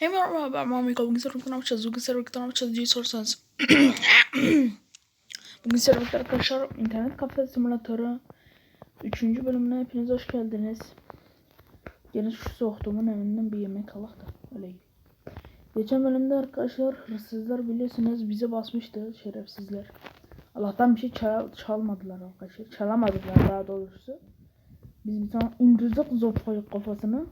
Hey merhaba ben Mamiko. Bugün serverlıktan yapacağız. Bugün serverlıktan yapacağız diye. Bugün serverlıkta arkadaşlar internet kafe simülatörü 3. bölümüne hepiniz hoş geldiniz. Gene şu soğuktuğumun evinden bir yemek alak da öyle. Geçen bölümde arkadaşlar hırsızlar biliyorsunuz bizi basmıştı şerefsizler. Allah'tan bir şey çal çalmadılar arkadaşlar. Çalamadılar daha doğrusu. Biz bir tane indirdik zopayı kafasını.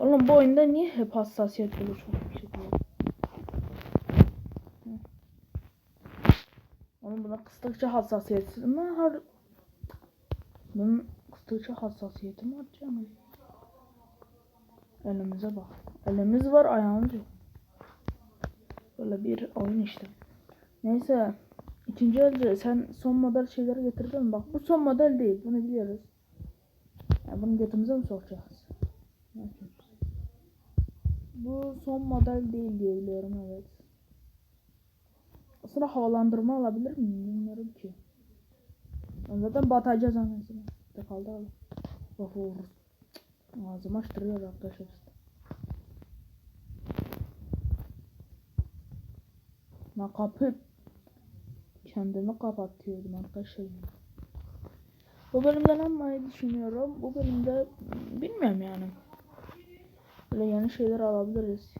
Oğlum bu oyunda niye hep hassasiyet olur çok yüksek oluyor? Hı. Oğlum buna kıstıkça hassasiyetsiz mi har... Bunun kıstıkça hassasiyeti mi artacak mı? Elimize bak. Elimiz var ayağımız yok. Böyle bir oyun işte. Neyse. İkinci elde sen son model şeyleri getirdin mi? Bak bu son model değil. Bunu biliyoruz. Yani bunu götümüze mi sokacağız? Ne yapıyoruz? Bu son model değil diye biliyorum evet. Aslında havalandırma alabilir miyim bilmiyorum ki. Ben zaten batacağız anasını. İşte kaldı abi. Of of. Ağzımı açtırıyor arkadaşlar. Ben kapı kendimi kapatıyordum arkadaşlar. Bu bölümden almayı düşünüyorum. Bu bölümde bilmiyorum yani. Böyle yeni şeyler alabiliriz.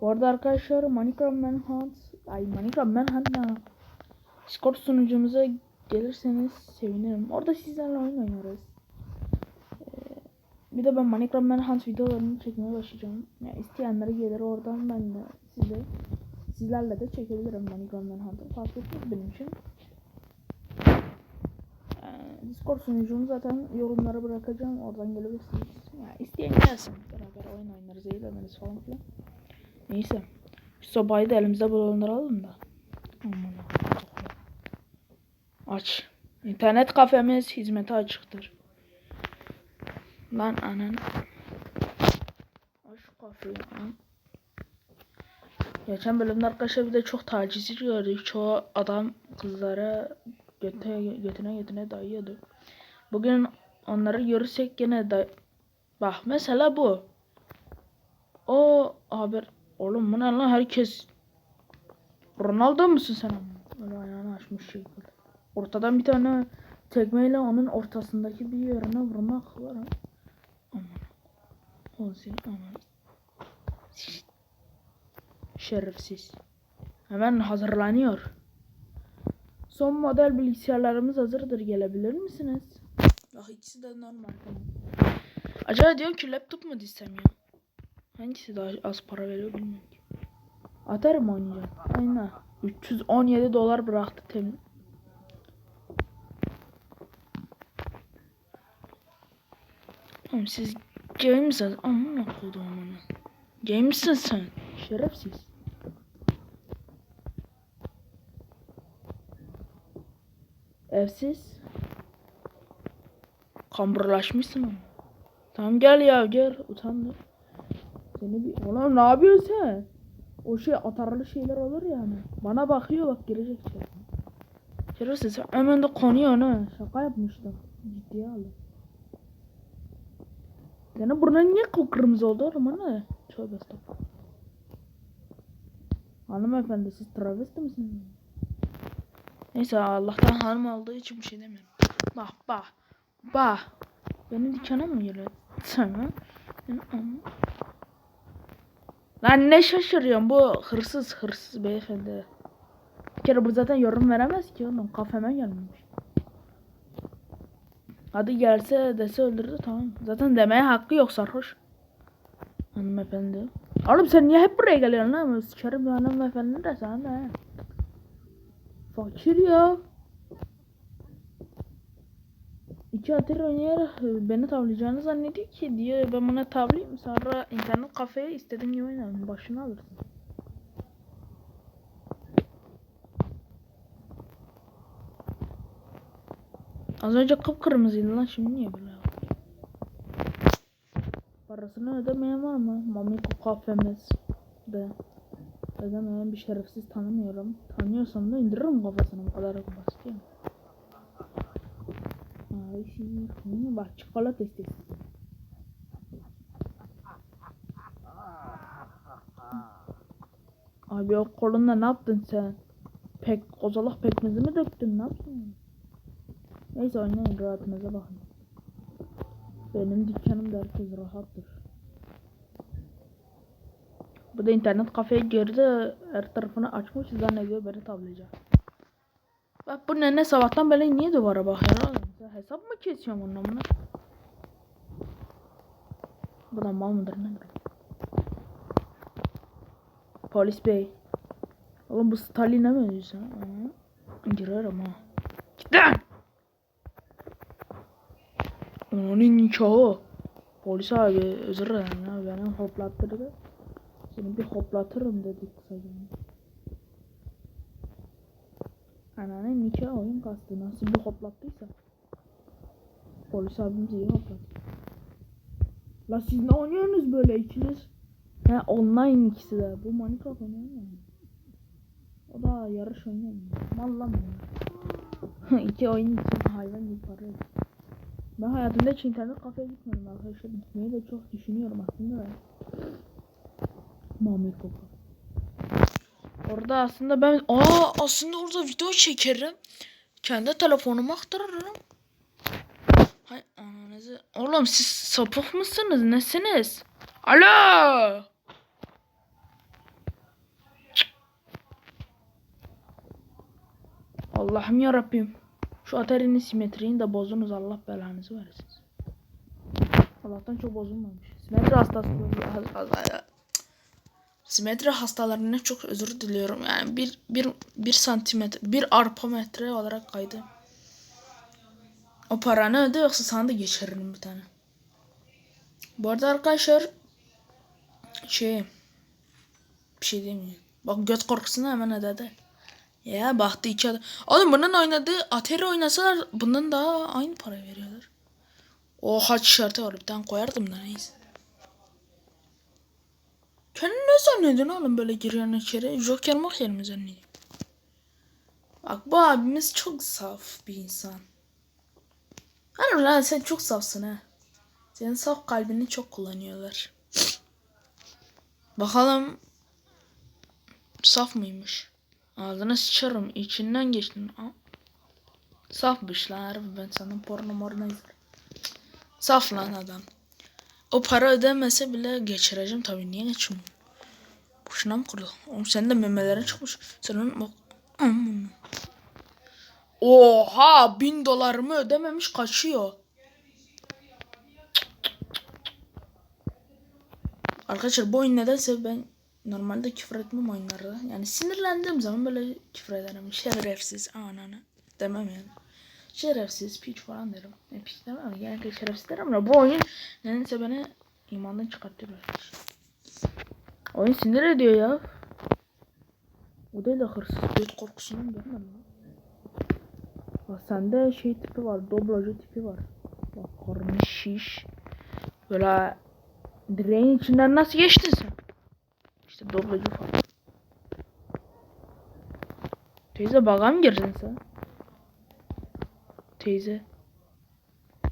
Bu arada arkadaşlar Minecraft Manhunt ay Minecraft Manhunt ne? Discord sunucumuza gelirseniz sevinirim. Orada sizlerle oyun oynarız. Ee, bir de ben Minecraft Manhunt videolarını çekmeye başlayacağım. Yani isteyenlere gelir oradan ben de size sizlerle de çekebilirim Minecraft Manhunt'ı. Fark etmez benim için. Discord sunucumu zaten yorumlara bırakacağım. Oradan gelebilirsiniz. Yani isteyen gelsin. Beraber oyun oynarız, eğleniriz falan filan. Neyse. Şu sobayı da elimizde bulunduralım da. Aman. Aç. İnternet kafemiz hizmete açıktır. Lan anan. Aç kafeyi. Geçen bölümde arkadaşlar bir de çok tacizci gördük. Çoğu adam kızlara göte, götüne götüne dayıyordu. Bugün onları görürsek gene da Bak mesela bu. O haber oğlum bu ne lan herkes Ronaldo musun sen ama? Böyle ayağını açmış şey. Ortadan bir tane tekmeyle onun ortasındaki bir yerine vurmak var. Aman. O seni aman. Şerefsiz. Hemen hazırlanıyor. Son model bilgisayarlarımız hazırdır. Gelebilir misiniz? Ah ikisi de normal. Acaba diyorum ki laptop mu dizsem ya? Hangisi daha az para veriyor bilmiyorum ki. Atari mı oynayacağım? Aynen. 317 dolar bıraktı temin. Oğlum siz? Amına koydum amına. Gay misin sen? Şerefsiz. Evsiz. Kamburlaşmışsın ama. Tamam gel ya gel. Utanma. Seni bir... Ulan ne yapıyorsun sen? O şey atarlı şeyler olur yani. Bana bakıyor bak girecek içeri. Şerefsiz sen hemen de konuyor ha. Şaka yapmıştım. Ciddiye aldım. Senin burnun niye kıpkırmızı oldu oğlum ne? Tövbe estağfurullah. Hanımefendi siz travesti misiniz? Neyse Allah'tan hanım olduğu için bir şey demiyorum. Bak bak. Bak. Benim dükkana mı geliyor? Lan ne şaşırıyorsun bu hırsız hırsız beyefendi. Bir kere bu zaten yorum veremez ki oğlum kafeme gelmemiş. Hadi gelse dese öldürdü tamam. Zaten demeye hakkı yok sarhoş. Hanımefendi. Oğlum sen niye hep buraya geliyorsun lan? Sikerim hanımefendi de sen de. Fakir ya. İki atır oynayarak beni tavlayacağını zannediyor ki diye ben buna tavlayayım sonra internet kafeye istediğin gibi oynarım başını alırsın. Az önce kıpkırmızıydı lan şimdi niye böyle? Parasını ödemeyen var mı? Mamiko kafemiz de ödemeyen bir şerefsiz tanımıyorum. Tanıyorsam da indiririm kafasını bu kadar basit ya. Spicy. Hmm, bak çikolata istedim. Abi o kolunla ne yaptın sen? Pek kozalak pekmezi mi döktün ne yaptın? Neyse oynayın rahatınıza bakın. Benim dükkanım da herkes rahattır. Bu da internet kafeye girdi. Her tarafını açmış zannediyor beni tavlayacak. Bak bu nene sabahtan beri niye duvara bakıyor oğlum? Hesap mı kesiyorum onunla bunu? Bu da mal mıdır ne. Polis bey. Oğlum bu Stalin'e mi ödüyorsun? Girerim ha. Gidin! Onun nikahı. Polis abi özür dilerim ya beni hoplattırdı. Seni bir hoplatırım dedik kısaca. Anneanne nikah oyun kastı nasıl bir hoplattıysa. Polis abimiz iyi hoplattı. La siz ne oynuyorsunuz böyle ikiniz? He online ikisi de. Bu Minecraft oynuyor mu? O da yarış oynuyor mu? Mal lan bunlar. İki oyun için hayvan gibi para. Ben hayatımda hiç internet kafeye gitmedim arkadaşlar. Gitmeyi de çok düşünüyorum aslında da. Muhammed Koka. Orada aslında ben aa aslında orada video çekerim. Kendi telefonuma aktarırım. Hay ananızı. Oğlum siz sapık mısınız? Nesiniz? Alo! Allah'ım ya Rabbim. Şu Atari'nin simetriğini de bozdunuz. Allah belanızı versin. Allah'tan çok bozulmamış. Simetri hastası. Simetri hastalarına çok özür diliyorum. Yani bir, bir, bir santimetre, bir arpa metre olarak kaydı. O paranı öde yoksa sana da geçiririm bir tane. Bu arada arkadaşlar şey bir şey demeyeyim. Bak göt korkusunu hemen ödedi. Ya baktı iki adam. Oğlum bunun oynadığı Atari oynasalar bundan daha aynı para veriyorlar. Oha tişörtü var bir tane koyardım da neyse. Kendini ne zannediyorsun oğlum böyle giriyorsun içeri? Joker moker mi zannediyorsun? Bak bu abimiz çok saf bir insan. Hani lan sen çok safsın ha. Senin saf kalbini çok kullanıyorlar. Bakalım saf mıymış? Ağzına sıçarım. içinden geçtin. Aa. Safmış lan harbi ben sana porno morno. Saf lan adam. O para ödemese bile geçireceğim tabii. Niye geçmiyor? Boşuna mı kurdu? Oğlum senin de memelerin çıkmış. Senin bak. Aman. Oha bin dolarımı ödememiş kaçıyor. Arkadaşlar bu oyun nedense ben normalde küfür etmem oyunlarda. Yani sinirlendiğim zaman böyle küfür ederim. Şerefsiz ananı demem yani. Şerefsiz piç falan derim. E, piç demem genellikle şerefsiz derim ama bu oyun nedense beni imandan çıkartıyor böyle. Oyun sinir ediyor ya. O değil de hırsız göt korkusundan görmem lan. Bak sende şey tipi var. Doblocu tipi var. Bak karnı şiş. Böyle direğin içinden nasıl geçtin sen? İşte doblocu falan. Teyze baga mı girdin sen? Teyze.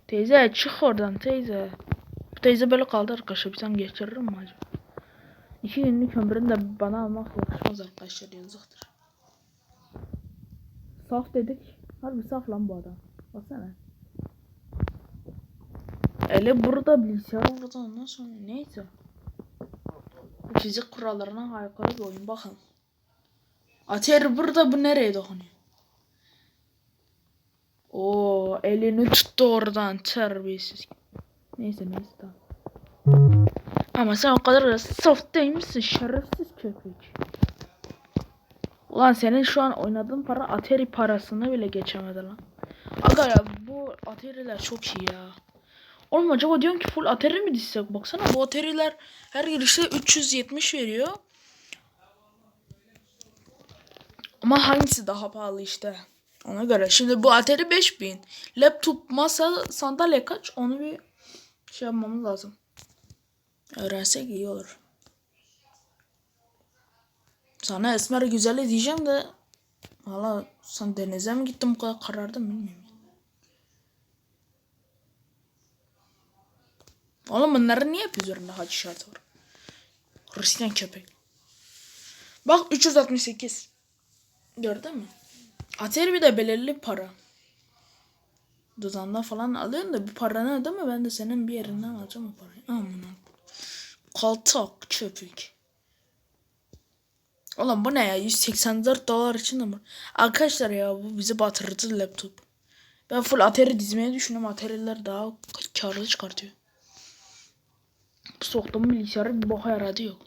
Teyze çık oradan teyze. Bu teyze böyle kaldı arkadaşlar. Bir tane geçiririm mi acaba? İki günlük ömrünü de bana almak yakışmaz arkadaşlar yazıktır. Saf dedik. Harbi saf lan bu adam. Baksana. Ele burada bilgisayar burada ondan sonra neyse. Fizik kurallarına aykırı bir oyun bakın. Ater burada bu nereye dokunuyor? Oo elini tuttu oradan terbiyesiz. Neyse neyse tamam. Ama sen o kadar da soft değil misin şerefsiz köpek. Ulan senin şu an oynadığın para Atari parasını bile geçemedi lan. Aga ya bu Atari'ler çok iyi ya. Oğlum acaba diyorum ki full Atari mi dizsek? Baksana bu Atari'ler her girişte 370 veriyor. Ama hangisi daha pahalı işte. Ona göre. Şimdi bu Atari 5000. Laptop, masa, sandalye kaç? Onu bir şey yapmamız lazım. Öğrensek iyi olur. Sana esmer güzeli diyeceğim de Valla sen denize mi gittin bu kadar karardım bilmiyorum. Oğlum bunların niye hep üzerinde hac işareti var? Hristiyan köpek. Bak 368. Gördün mü? Atari de belirli para. Dudağından falan alıyorsun da bir paranı ödeme ben de senin bir yerinden alacağım o parayı. Amına. Kaltak köpek. Oğlum bu ne ya? 184 dolar için mi? Arkadaşlar ya bu bizi batırdı laptop. Ben full Atari dizmeye düşünüyorum. Atari'ler daha karlı çıkartıyor. Bu soktuğum bilgisayarı bir boka yaradı yok.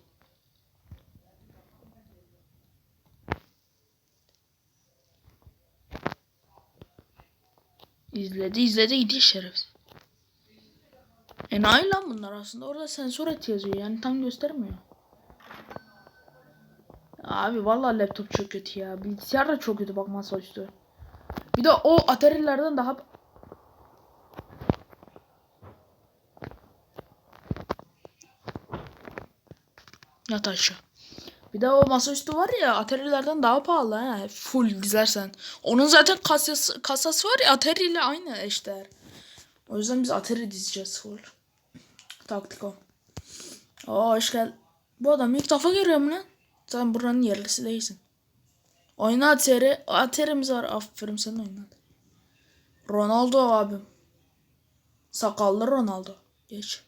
İzledi izledi gidiyor şerefsiz. Enayi lan bunlar aslında. Orada sensör et yazıyor. Yani tam göstermiyor. Abi vallahi laptop çok kötü ya. Bilgisayar da çok kötü bak masaüstü. Bir de o Atari'lerden daha Yat aşağı. Bir de o masaüstü var ya Atari'lerden daha pahalı ha. Full dizersen. Onun zaten kasası, kasası var ya Atari ile aynı eşdeğer. O yüzden biz Atari dizeceğiz full. Taktik o. Oo hoş gel. Bu adam ilk defa görüyorum lan. Sen buranın yerlisi değilsin. Oyna Atari. Atari'miz var. Aferin sen oyna. Ronaldo abim. Sakallı Ronaldo. Geç.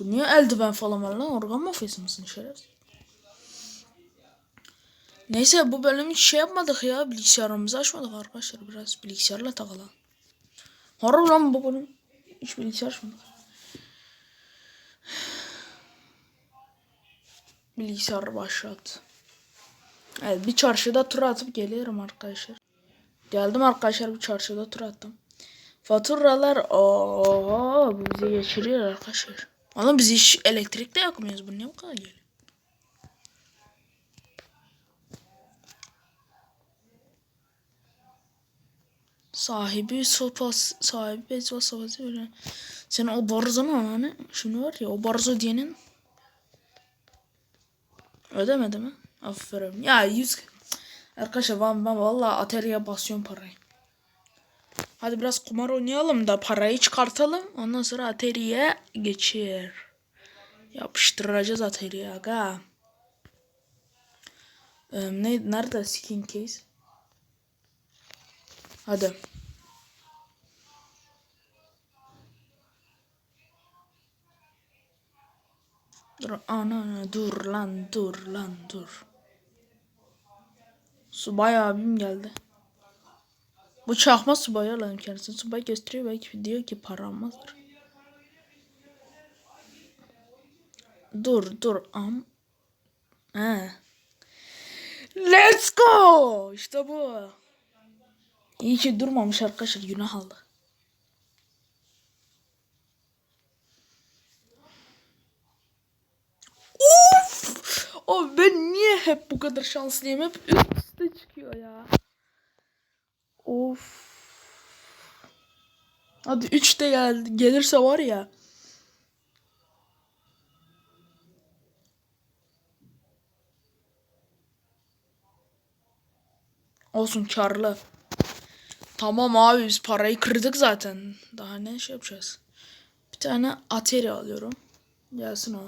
Bu niye eldiven falan var lan? Organ mafyası mısın şerefsiz? Neyse bu bölüm şey yapmadık ya. Bilgisayarımızı açmadık arkadaşlar. Biraz bilgisayarla takılalım. Harbi lan bu bölüm. Hiç bilgisayar açmadık. Bilgisayarı başlat. Evet bir çarşıda tur atıp geliyorum arkadaşlar. Geldim arkadaşlar bir çarşıda tur attım. Faturalar bu bize geçiriyor arkadaşlar. Oğlum biz hiç elektrik de yakmıyoruz. Bu niye bu kadar geliyor? Sahibi sopası, sahibi bezva sopası böyle. Sen o barzanın ananı, şunu var ya o barzo diyenin ödemedi mi? Aferin. Ya 100 Arkadaşlar ben, ben vallahi Atari'ye basıyorum parayı. Hadi biraz kumar oynayalım da parayı çıkartalım. Ondan sonra Atari'ye geçir. Yapıştıracağız Atari'ye aga. Ee, ne, nerede skin case? Hadi. Dur ana ana dur lan dur lan dur. Subay abim geldi. Bu çakma subay alalım kendisini. Subay gösteriyor belki diyor ki para almazdır. Dur dur am. He. Let's go. İşte bu. İyi ki durmamış arkadaşlar günah aldı. Of! Abi ben niye hep bu kadar şanslıyım? Hep üst üste çıkıyor ya. Of. Hadi 3 de geldi. Gelirse var ya. Olsun karlı. Tamam abi biz parayı kırdık zaten. Daha ne şey yapacağız? Bir tane Atari alıyorum. Gelsin o.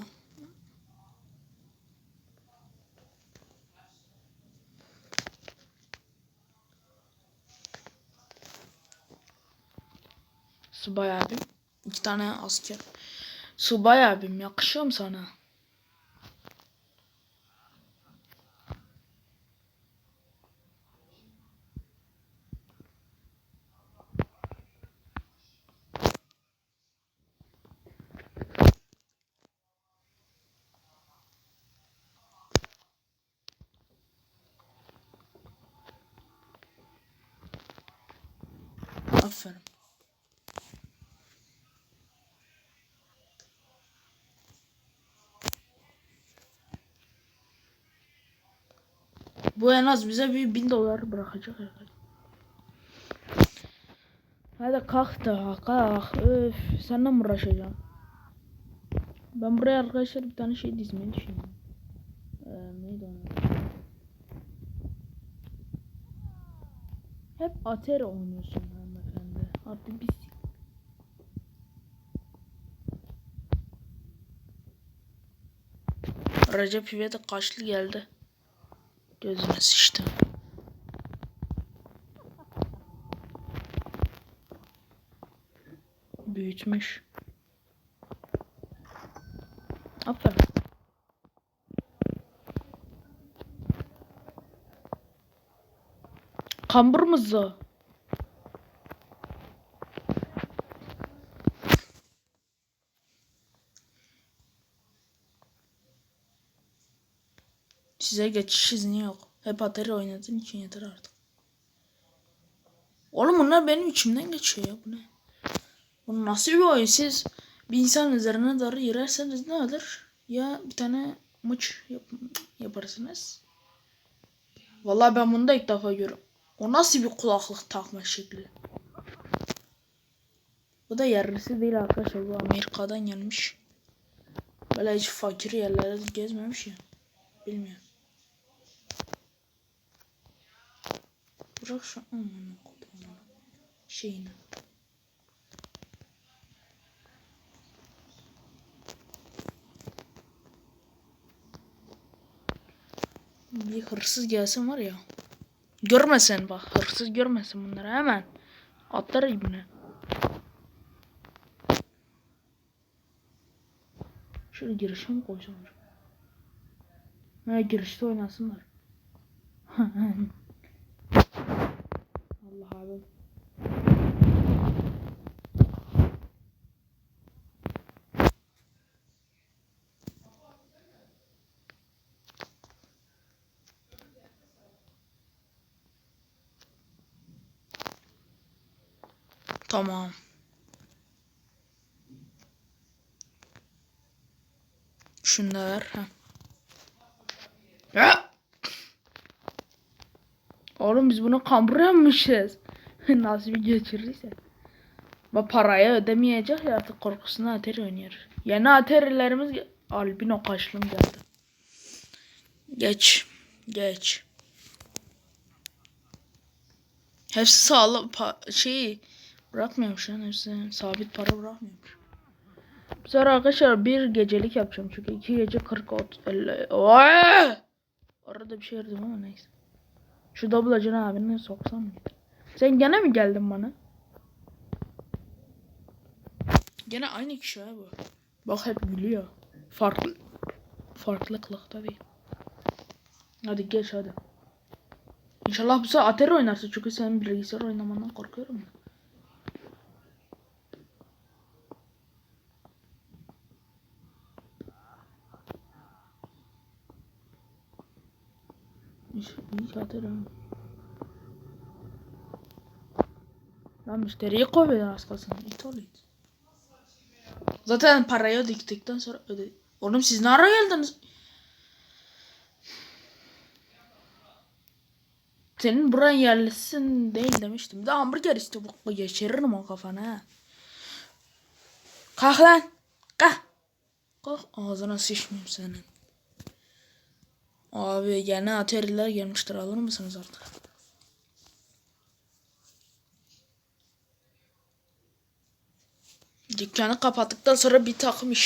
Subay abim. İki tane asker. Subay abim yakışıyor mu sana? Bu en az bize bir bin dolar bırakacak. Hadi kalk da kalk. Öf, seninle mi uğraşacağım? Ben buraya arkadaşlar bir tane şey dizmeyi düşünüyorum. Ee, neydi onun? Hep Atero oynuyorsun hanımefendi. Abi biz Recep İvedik kaçlı geldi. Gözüne sıçtı. Büyütmüş. Aferin. Kambur mızı. Size geçiş izni yok. Hep Atari oynadığın için yeter artık. Oğlum bunlar benim içimden geçiyor ya bu ne? Bu nasıl bir oyun? Siz bir insan üzerine doğru yürürseniz ne olur? Ya bir tane mıç yap yaparsınız. Vallahi ben bunu da ilk defa görüyorum. O nasıl bir kulaklık takma şekli? Bu da yerlisi değil arkadaşlar. Bu Amerika'dan gelmiş. Böyle hiç fakir yerlere gezmemiş ya. Bilmiyorum. Bırak şu amına kodumun şeyini. Bir hırsız gelsin var ya. Görmesin bak. Hırsız görmesin bunları hemen. Atlar ibne. Şöyle girişe mi koysam? Ha girişte oynasınlar. Allah abi. Tamam. Ver. Ha. Oğlum biz bunu kambur yapmışız. Nasıl bir geçirirse. Bu parayı ödemeyecek ya artık korkusuna Atari oynuyor. Yeni Atari'lerimiz ge- albino kaşlım geldi. Geç. Geç. Hepsi sağlam şey bırakmıyormuş lan hepsi sabit para bırakmıyormuş. Bu sefer arkadaşlar bir gecelik yapacağım çünkü iki gece 40 ot 50 Oy! Arada bir şey aradım ama neyse. Şu double abini soksam? Sen gene mi geldin bana? Gene aynı kişi ha bu. Bak hep gülüyor. Farklı farklı kılıkta değil. Hadi geç hadi. İnşallah bu sefer Atari oynarsın çünkü senin bilgisayar oynamandan korkuyorum ya. Hiç Atari oynamam. Lan müşteriyi kovuyor az kalsın. İt ol. Zaten parayı ödedikten sonra ödedik. Oğlum siz ne ara geldiniz? Senin buran yerlisin değil demiştim. Bir de hamburger işte bu geçiririm o kafana. Kalk lan. Kalk. Kalk ağzına sıçmayayım senin. Abi yeni atariler gelmiştir alır mısınız artık? Dükkanı kapattıktan sonra bir takım işler